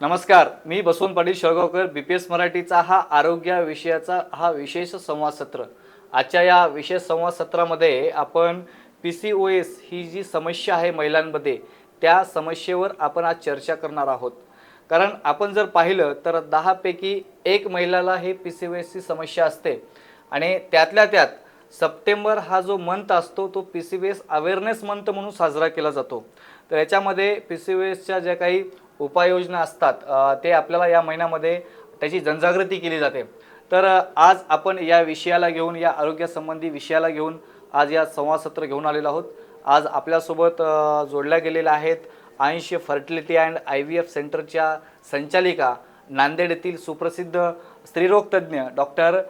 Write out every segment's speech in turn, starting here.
नमस्कार मी Basavant Patil Shelgaonkar B P S मराठीचा हा आरोग्य विषयाचा हा विशेष संवाद सत्र. आजच्या या विशेष संवाद सत्रामध्ये आपण पी सी ओ एस ही जी समस्या आहे महिलांमध्ये त्या समस्येवर आपण आज चर्चा करणार आहोत. कारण आपण जर पाहिलं तर दहापैकी एक महिलाला हे पी सी ओ एसची समस्या असते. आणि त्यातल्या त्यात सप्टेंबर हा जो मंथ असतो तो P C B S awareness month म्हणून साजरा केला जातो. तर याच्यामध्ये पी सी बी एसच्या ज्या काही उपाययोजना असतात ते आपल्याला या महिन्यामध्ये त्याची जनजागृती केली जाते. तर आज आपण या विषयाला घेऊन या आरोग्यासंबंधी विषयाला घेऊन आज या संवाद सत्र घेऊन आलेलो आहोत. आज आपल्यासोबत जोडल्या गेलेल्या आहेत Ayushya fertility and I V F सेंटरच्या संचालिका नांदेड येथील सुप्रसिद्ध स्त्रीरोगतज्ञ डॉक्टर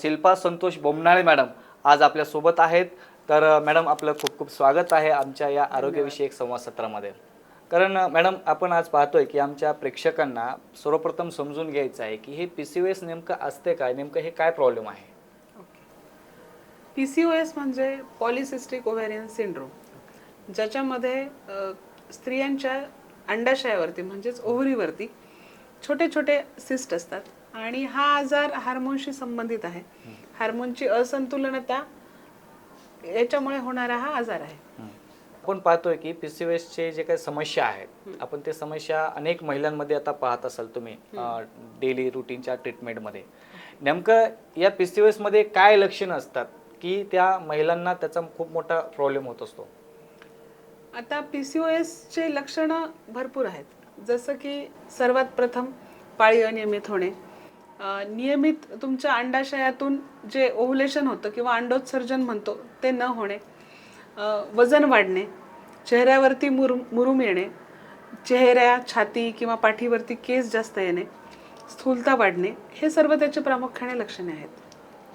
शिल्पा संतोष बोमनाळे मॅडम आज आपल्यासोबत आहेत. तर मॅडम आपलं खूप खूप स्वागत आहे आमच्या या आरोग्यविषयक संवाद सत्रामध्ये कारण मॅडम आपण आज पाहतोय की आमच्या प्रेक्षकांना सर्वप्रथम समजून घ्यायचं आहे की हे पी सी एस नेमकं असते काय? नेमकं हे काय प्रॉब्लेम आहे? पी सी ओ एस म्हणजे पॉलिसिस्टिक ओव्हॅरियन सिंड्रोम ज्याच्यामध्ये अ, स्त्रियांच्या अंडाशयावरती म्हणजेच ओव्हरीवरती छोटे छोटे सिस्ट असतात. आणि हा आजार हार्मोनशी संबंधित आहे. हार्मोनची असंतुलनता याच्यामुळे होणारा हा आजार आहे. आपण पाहतोय की पी सी जे काही समस्या आहेत आपण ते समस्या अनेक महिलांमध्ये आता पाहत असाल तुम्ही डेली रुटीनच्या ट्रीटमेंटमध्ये नेमकं या पी सी काय लक्षणं असतात की त्या महिलांना त्याचा खूप मोठा प्रॉब्लेम होत असतो? आता पी सी ओ एसचे लक्षणं भरपूर आहेत. जसं की सर्वात प्रथम पाळी अनियमित होणे. नियमित तुमच्या अंडाशयातून जे ओव्हुलेशन होतं किंवा अंडोत्सर्जन म्हणतो ते न होणे. वजन वाढणे चेहऱ्यावरती मुरु मुरूम येणे चेहऱ्या छाती किंवा पाठीवरती केस जास्त येणे स्थूलता वाढणे हे सर्व त्याचे प्रामुख्याने लक्षणे आहेत.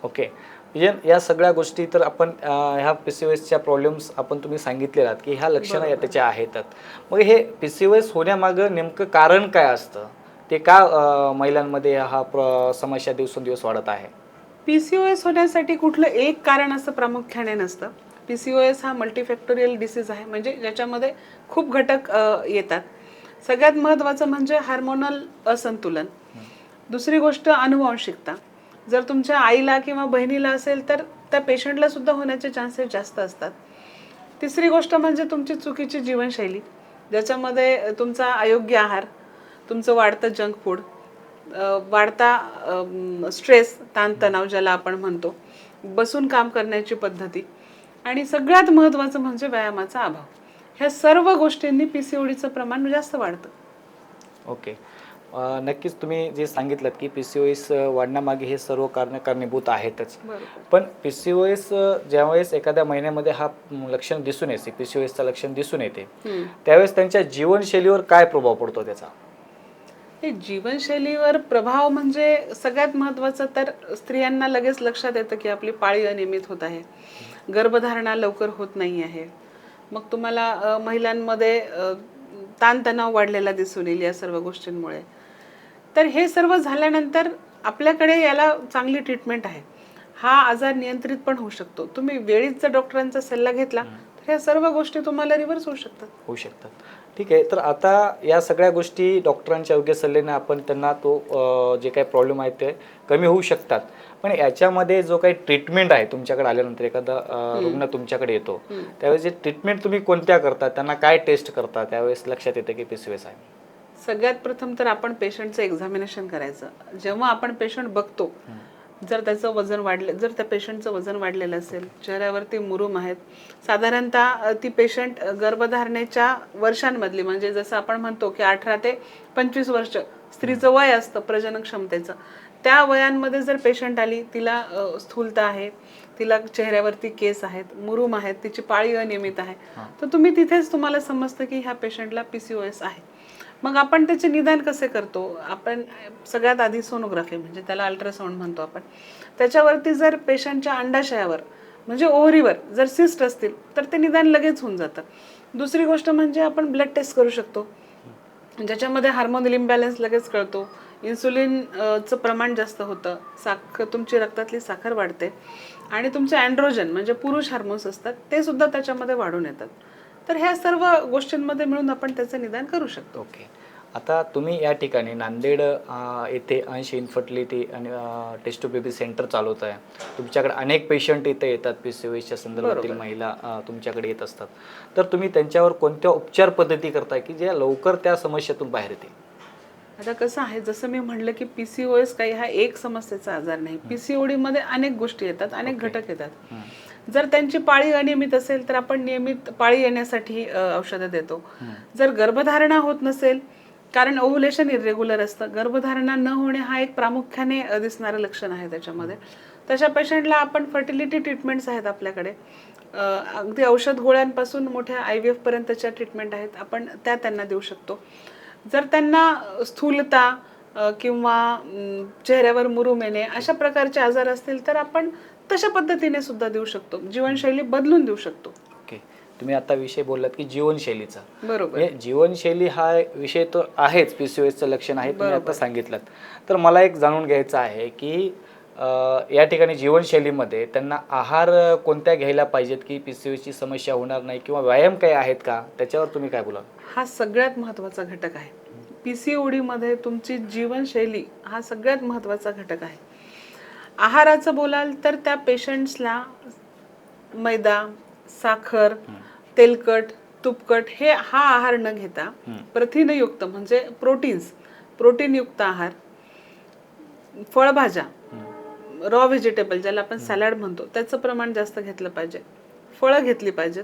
ओके. म्हणजे या सगळ्या गोष्टी तर आपण ह्या पी सी एसच्या प्रॉब्लेम्स आपण तुम्ही सांगितलेला की ह्या लक्षणं या त्याच्या आहेतच. मग हे पी सी एस होण्यामागं नेमकं कारण काय असतं? ते का महिलांमध्ये हा प्र समस्या दिवसेंदिवस वाढत आहे? पी सी ओ एस होण्यासाठी कुठलं एक कारण असं प्रामुख्याने नसतं. पी सी ओ एस हा मल्टीफॅक्टोरियल डिसीज आहे. म्हणजे ज्याच्यामध्ये खूप घटक येतात. सगळ्यात महत्त्वाचं म्हणजे हार्मोनल असंतुलन. दुसरी गोष्ट अनुवांशिकता जर तुमच्या आईला किंवा बहिणीला असेल तर त्या पेशंटला सुद्धा होण्याचे चान्सेस जास्त असतात. तिसरी गोष्ट म्हणजे तुमची चुकीची जीवनशैली. ज्याच्यामध्ये तुमचा अयोग्य आहार तुमचं वाढतं जंक फूड वाढता स्ट्रेस ताणतणाव ज्याला आपण म्हणतो बसून काम करण्याची पद्धती आणि सगळ्यात महत्त्वाचं म्हणजे व्यायामाचा अभाव. ह्या सर्व गोष्टींनी पी सी ओडीचं प्रमाण जास्त वाढतं. ओके. नक्कीच तुम्ही जे सांगितलं की पी सी ओ एस वाढण्यामागे हे सर्व कारण कारणीभूत आहेतच. पण पी सी ओ एस ज्यावेळेस एखाद्या महिन्यामध्ये हा लक्षण दिसून येते पी सी ओ एसचं लक्षण दिसून येते त्यावेळेस त्यांच्या जीवनशैलीवर काय प्रभाव पडतो त्याचा? हे जीवनशैलीवर प्रभाव म्हणजे सगळ्यात महत्त्वाचं तर स्त्रियांना लगेच लक्षात येतं की आपली पाळी अनियमित होत आहे. गर्भधारणा लवकर होत नाही आहे. मग तुम्हाला महिलांमध्ये ताणतणाव वाढलेला दिसून येईल या सर्व गोष्टींमुळे. तर हे सर्व झाल्यानंतर आपल्याकडे याला चांगली ट्रीटमेंट आहे. हा आजार नियंत्रित पण होऊ शकतो. तुम्ही वेळीच जर डॉक्टरांचा सल्ला घेतला तर ह्या सर्व गोष्टी तुम्हाला रिव्हर्स होऊ शकतात. होऊ शकतात. ठीक आहे. तर आता या सगळ्या गोष्टी डॉक्टरांच्या योग्य सल्ल्याने आपण त्यांना तो जे काही प्रॉब्लेम आहेत ते कमी होऊ शकतात. पण याच्यामध्ये जो काही ट्रीटमेंट आहे तुमच्याकडे आल्यानंतर एखादा रुग्ण तुमच्याकडे येतो त्यावेळेस जे ट्रीटमेंट तुम्ही कोणत्या करता त्यांना काय टेस्ट करता त्यावेळेस लक्षात येतं की पी सी एस आहे सगळ्यात प्रथम तर आपण पेशंटचं एक्झामिनेशन करायचं. जेव्हा आपण पेशंट बघतो जर त्याचं वजन वाढलं जर त्या पेशंटचं वजन वाढलेलं असेल चेहऱ्यावरती मुरूम आहेत. साधारणतः ती पेशंट वर्षांमधली वर्षांमधली म्हणजे जसं आपण म्हणतो की अठरा ते पंचवीस वर्ष स्त्रीचं वय असतं प्रजनन क्षमतेचं. त्या वयांमध्ये जर पेशंट आली तिला स्थूलता आहे तिला चेहऱ्यावरती केस आहेत मुरूम आहेत तिची पाळी अनियमित आहे तर तुम्ही तिथेच तुम्हाला समजतं की ह्या पेशंटला पी सी ओ एस आहे. मग आपण त्याचे निदान कसे करतो? आपण सगळ्यात आधी सोनोग्राफी म्हणजे त्याला अल्ट्रासाऊंड म्हणतो आपण. त्याच्यावरती जर पेशंटच्या अंडाशयावर म्हणजे ओव्हरीवर जर सिस्ट असतील तर ते निदान लगेच होऊन जातं. दुसरी गोष्ट म्हणजे आपण ब्लड टेस्ट करू शकतो. ज्याच्यामध्ये हार्मोनल इम्बॅलन्स लगेच कळतो. इन्सुलिन प्रमाण जास्त होतं. साखर तुमची रक्तातली साखर वाढते. आणि तुमचे अँड्रोजन म्हणजे पुरुष हार्मोन्स असतात ते सुद्धा त्याच्यामध्ये वाढून येतात. तर ह्या सर्व गोष्टींमध्ये मिळून आपण त्याचं निदान करू शकतो. ओके. आता तुम्ही या ठिकाणी नांदेड येथे अंश इन्फर्टिलिटी आणि टेस्ट टू बेबी सेंटर चालवत आहे. तुमच्याकडे अनेक पेशंट इथे येतात पी सी ओच्या संदर्भातील. महिला तुमच्याकडे येत असतात. तर तुम्ही त्यांच्यावर कोणत्या उपचार पद्धती करताय की ज्या लवकर त्या समस्येतून बाहेर येतील? आता कसं आहे जसं मी म्हणलं की पी सी ओ एस काही हा एक समस्येचा आजार नाही. पी सी ओ मध्ये अनेक गोष्टी येतात अनेक घटक येतात. जर त्यांची पाळी अनियमित असेल तर आपण नियमित पाळी येण्यासाठी औषधं देतो. जर गर्भधारणा होत नसेल कारण ओव्हुलेशन इरेग्युलर असतं. गर्भधारणा न होणे हा एक प्रामुख्याने दिसणारं लक्षण आहे त्याच्यामध्ये. तशा पेशंटला आपण फर्टिलिटी ट्रीटमेंट्स आहेत आपल्याकडे. अगदी औषध गोळ्यांपासून मोठ्या आय व्ही एफपर्यंतच्या ट्रीटमेंट आहेत. आपण त्या त्यांना देऊ शकतो. जर त्यांना स्थूलता किंवा चेहऱ्यावर मुरूम येणे अशा प्रकारचे आजार असतील तर आपण तशा पद्धतीने सुद्धा देऊ शकतो. जीवनशैली बदलून देऊ शकतो. ओके तुम्ही आता विषय बोललात की जीवनशैलीचा. बरोबर. म्हणजे जीवनशैली हा विषय तर आहेच पी सी ओएसचं लक्षण आहे तुम्ही आता सांगितलं तर मला एक जाणून घ्यायचं आहे की या ठिकाणी जीवनशैलीमध्ये त्यांना आहार कोणत्या घ्यायला पाहिजेत की पी सी ओची समस्या होणार नाही किंवा व्यायाम काही आहेत का? त्याच्यावर तुम्ही काय बोला हा सगळ्यात महत्त्वाचा घटक आहे. पी सी ओ डीमध्ये तुमची जीवनशैली हा सगळ्यात महत्त्वाचा घटक आहे. आहाराचं बोलाल तर त्या पेशंट्सला मैदा साखर तेलकट तुपकट हे हा आहार न घेता प्रथिनयुक्त म्हणजे प्रोटीन्स प्रोटीनयुक्त आहार फळभाज्या रॉ व्हेजिटेबल ज्याला आपण सॅलड म्हणतो त्याचं प्रमाण जास्त घेतलं पाहिजे. फळं घेतली पाहिजेत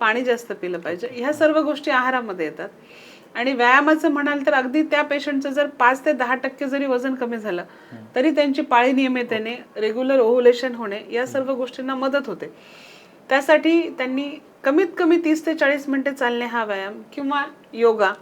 पाणी जास्त पिलं पाहिजे. ह्या सर्व गोष्टी आहारामध्ये येतात. आणि व्यायामाचं म्हणाल तर अगदी त्या पेशंटचं जर पाच ते दहा टक्के जरी वजन कमी झालं तरी त्यांची पाळी नियमित येणे रेग्युलर ओव्हुलेशन होणे या सर्व गोष्टींना मदत होते. त्यासाठी त्यांनी कमीत कमी तीस ते चाळीस मिनिटे चालणे हा व्यायाम किंवा योगा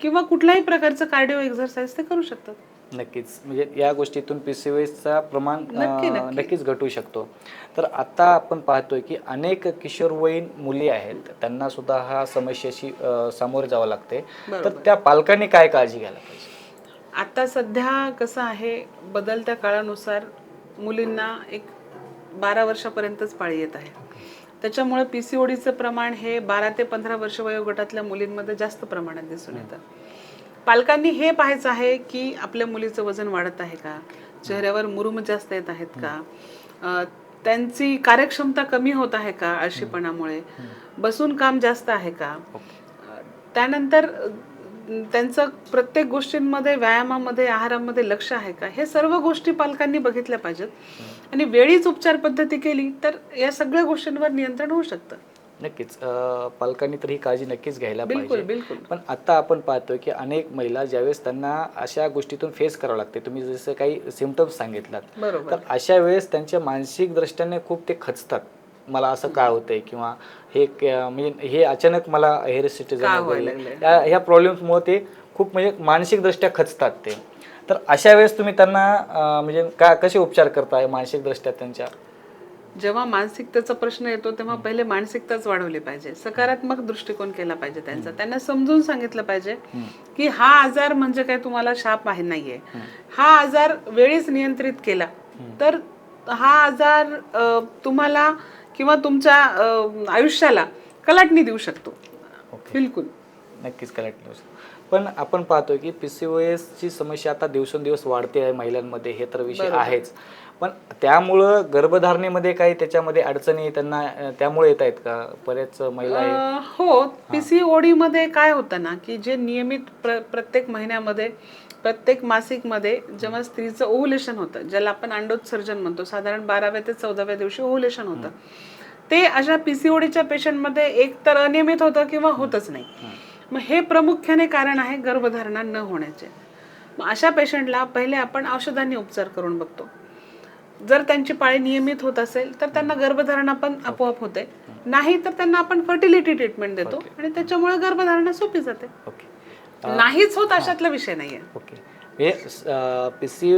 किंवा कुठल्याही प्रकारचं कार्डिओ एक्झरसाइज ते करू शकतात. नक्कीच. म्हणजे या गोष्टीतून पी सी ओएसचा प्रमाण नक्की. नक्कीच घटू शकतो. तर आता आपण पाहतोय की अनेक किशोरवयीन मुली आहेत. त्यांना सुद्धा हा समस्येशी अं, सामोरे जावं लागते. तर बरोबर. त्या पालकांनी काय काळजी घ्यायला पाहिजे? आता सध्या कसं आहे बदलत्या काळानुसार मुलींना एक बारा वर्षापर्यंतच पाळी येत आहे. त्याच्यामुळे पी सी ओडीचं प्रमाण हे बारा ते पंधरा वर्ष वयोगटातल्या मुलींमध्ये जास्त प्रमाणात दिसून येतं. पालकांनी हे पाहायचं आहे की आपल्या मुलीचं वजन वाढत आहे का? चेहऱ्यावर मुरुम जास्त येत आहेत का? त्यांची कार्यक्षमता कमी होत आहे का आळशीपणामुळे? बसून काम जास्त आहे का? त्यानंतर त्यांचं प्रत्येक गोष्टींमध्ये व्यायामामध्ये आहारामध्ये लक्ष आहे का? हे सर्व गोष्टी पालकांनी बघितल्या पाहिजेत. आणि वेळीच उपचार पद्धती केली तर या सगळ्या गोष्टींवर नियंत्रण होऊ शकतं. नक्कीच. पालकांनी तर ही काळजी नक्कीच घ्यायला बिलकुल पाहिजे. बिलकुल. पण आता आपण पाहतोय की अनेक महिला ज्यावेळेस त्यांना अशा गोष्टीतून फेस करावं लागते. तुम्ही जसं काही सिमटम्स सांगितलात. तर अशा वेळेस त्यांच्या मानसिक दृष्ट्याने खूप ते खचतात. मला असं काय होतंय किंवा हे म्हणजे हे अचानक मला हेअर का व्हायला लागलंय? या ह्या प्रॉब्लेम्समुळे ते खूप म्हणजे मानसिकदृष्ट्या खचतात ते. तर अशा वेळेस तुम्ही त्यांना म्हणजे का कसे उपचार करताय मानसिकदृष्ट्या त्यांच्या? जेव्हा मानसिकतेचा प्रश्न येतो तेव्हा पहिले मानसिकताच वाढवली पाहिजे. सकारात्मक दृष्टिकोन केला पाहिजे त्यांचा. त्यांना समजून सांगितलं पाहिजे की हा आजार म्हणजे काय तुम्हाला शाप आहे नाहीये. हा आजार वेळीच नियंत्रित केला तर हा आजार तुम्हाला किंवा तुमच्या आयुष्याला कलाटणी देऊ शकतो. बिलकुल. नक्कीच करेक्ट न्यूज पण आपण पाहतोय की पी सी ओ ची समस्या आता दिवसेंदिवस वाढते आहे महिलांमध्ये हे तर विषय आहेच. पण त्यामुळं गर्भधारणेमध्ये काही त्याच्यामध्ये अडचणी त्यांना त्यामुळे येत आहेत का? बरेच महिला हो पीसीओडी मध्ये काय होतं ना की जे नियमित प्र प्रत्येक महिन्यामध्ये प्रत्येक मासिकमध्ये जेव्हा स्त्रीचं ओव्हुलेशन होतं ज्याला आपण अंडोत्सर्जन म्हणतो साधारण बाराव्या ते चौदाव्या दिवशी ओव्हुलेशन होतं ते अशा पीसीओडीच्या पेशंटमध्ये एक तर अनियमित होतं किंवा होतच नाही. मग हे प्रामुख्याने कारण आहे गर्भधारणा न होण्याचे. मग अशा पेशंटला पहिले आपण औषधांनी उपचार करून बघतो. जर त्यांची पाळी नियमित होत असेल तर त्यांना गर्भधारणा पण आपोआप होते. नाही तर त्यांना आपण फर्टिलिटी ट्रीटमेंट देतो आणि त्याच्यामुळे गर्भधारणा सोपी जाते. नाहीच होत अशातला विषय नाहीये. ओके हे P C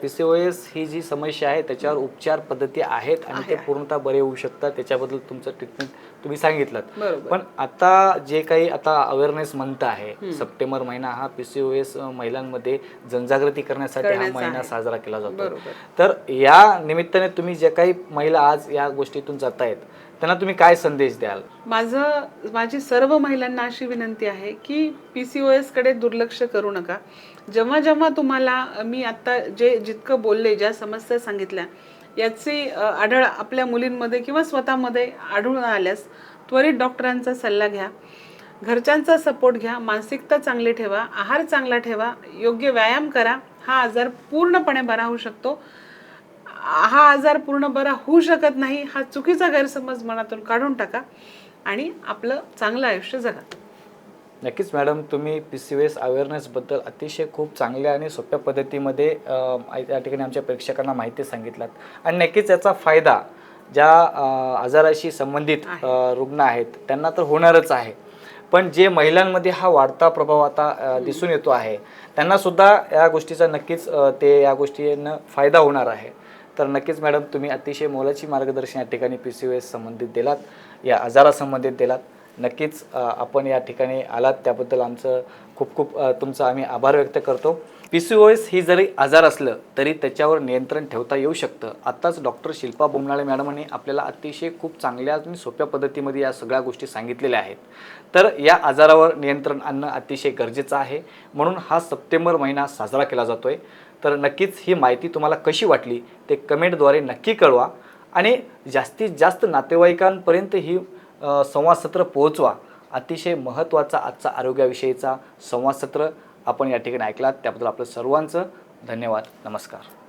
P C O S ही जी समस्या आहे त्याच्यावर उपचार पद्धती आहेत आणि ते पूर्णतः बरे होऊ शकतात. त्याच्याबद्दल तुमचं ट्रीटमेंट तुम्ही सांगितलं पण आता जे काही आता अवेअरनेस मंथ आहे सप्टेंबर महिना हा पीसीओएस महिलांमध्ये जनजागृती करण्यासाठी हा महिना. साजरा केला जातो. तर या निमित्ताने तुम्ही जे काही महिला आज या गोष्टीतून जात आहेत त्यांना तुम्ही काय संदेश द्याल? माझं माझी सर्व महिलांना अशी विनंती आहे की पी सी ओ एसकडे दुर्लक्ष करू नका. जेव्हा जेव्हा तुम्हाला मी आत्ता जे जितकं बोलले ज्या समस्या सांगितल्या याची आढळ आपल्या मुलींमध्ये किंवा स्वतःमध्ये आढळून आल्यास त्वरित डॉक्टरांचा सल्ला घ्या. घरच्यांचा सपोर्ट घ्या मानसिकता चांगली ठेवा आहार चांगला ठेवा योग्य व्यायाम करा हा आजार पूर्णपणे बरा होऊ शकतो. हा आजार पूर्ण बरा होऊ शकत नाही हा चुकीचा गैरसमज मनातून काढून टाका आणि आपलं चांगलं आयुष्य जगा. नक्कीच मॅडम तुम्ही पी सी एस अवेअरनेसबद्दल अतिशय खूप चांगल्या आणि सोप्या पद्धतीमध्ये या ठिकाणी आमच्या प्रेक्षकांना माहिती सांगितलात. आणि नक्कीच याचा फायदा ज्या आजाराशी संबंधित रुग्ण आहेत त्यांना तर होणारच आहे. पण जे महिलांमध्ये हा वाढता प्रभाव आता दिसून येतो आहे त्यांना सुद्धा या गोष्टीचा नक्कीच ते या गोष्टीनं फायदा होणार आहे. तर नक्कीच मॅडम तुम्ही अतिशय मोलाची मार्गदर्शन या ठिकाणी पी सी एस संबंधित दिलात या आजारासंबंधित दिलात. नक्कीच आपण या ठिकाणी आलात त्याबद्दल आमचं खूप खूप तुमचा आम्ही आभार व्यक्त करतो. पी सी ओ एस ही जरी आजार असलं तरी त्याच्यावर नियंत्रण ठेवता येऊ शकतं. आत्ताच डॉक्टर शिल्पा बोमनाळे मॅडमांनी आपल्याला अतिशय खूप चांगल्या आणि सोप्या पद्धतीमध्ये या सगळ्या गोष्टी सांगितलेल्या आहेत. तर या आजारावर नियंत्रण आणणं अतिशय गरजेचं आहे. म्हणून हा सप्टेंबर महिना साजरा केला जातो आहे तर नक्कीच ही माहिती तुम्हाला कशी वाटली ते कमेंटद्वारे नक्की कळवा आणि जास्तीत जास्त नातेवाईकांपर्यंत ही संवादसत्र पोहोचवा. अतिशय महत्त्वाचा आजचा आरोग्याविषयीचा संवादसत्र आपण या ठिकाणी ऐकलात. त्याबद्दल आपलं सर्वांचं धन्यवाद. नमस्कार.